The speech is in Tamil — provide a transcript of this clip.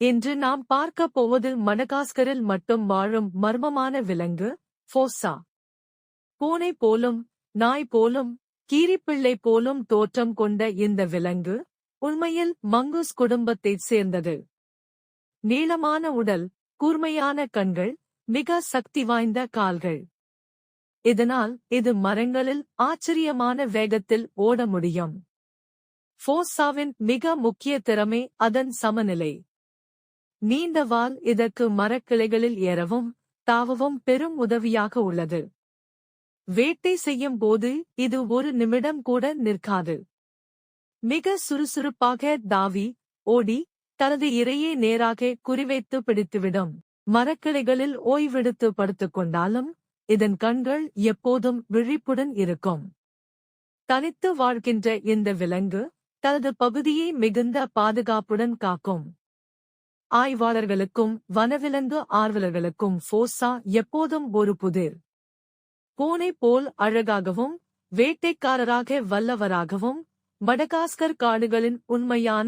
இன்று நாம் பார்க்க போவது மடகாஸ்கரில் மட்டும் வாழும் மர்மமான விலங்கு ஃபோசா. பூனை போலும் நாய் போலும் கீரிப்பிள்ளை போலும் தோற்றம் கொண்ட இந்த விலங்கு உண்மையில் மங்குஸ் குடும்பத்தைச் சேர்ந்தது. நீளமான உடல் கூர்மையான கண்கள் மிக சக்தி வாய்ந்த கால்கள். இதனால் இது மரங்களில் ஆச்சரியமான வேகத்தில் ஓட முடியும். ஃபோசாவின் மிக முக்கிய திறமை அதன் சமநிலை. நீண்ட வால் இதற்கு மரக்கிளைகளில் ஏறவும் தாவவும் பெரும் உதவியாக உள்ளது. வேட்டை செய்யும் போது இது ஒரு நிமிடம் கூட நிற்காது. மிக சுறுசுறுப்பாக தாவி ஓடி தனது இரையை நேராக குறிவைத்து பிடித்துவிடும். மரக்கிளைகளில் ஓய்வெடுத்து படுத்துக் கொண்டாலும் இதன் கண்கள் எப்போதும் விழிப்புடன் இருக்கும். தனித்து வாழ்கின்ற இந்த விலங்கு தனது பகுதியை மிகுந்த பாதுகாப்புடன் காக்கும். ஆய்வாளர்களுக்கும் வனவிலங்கு ஆர்வலர்களுக்கும் ஃபோசா எப்போதும் ஒரு புதிர். பூனை போல் அழகாகவும் வேட்டைக்காரராக வல்லவராகவும் மடகாஸ்கர் காடுகளின் உண்மையான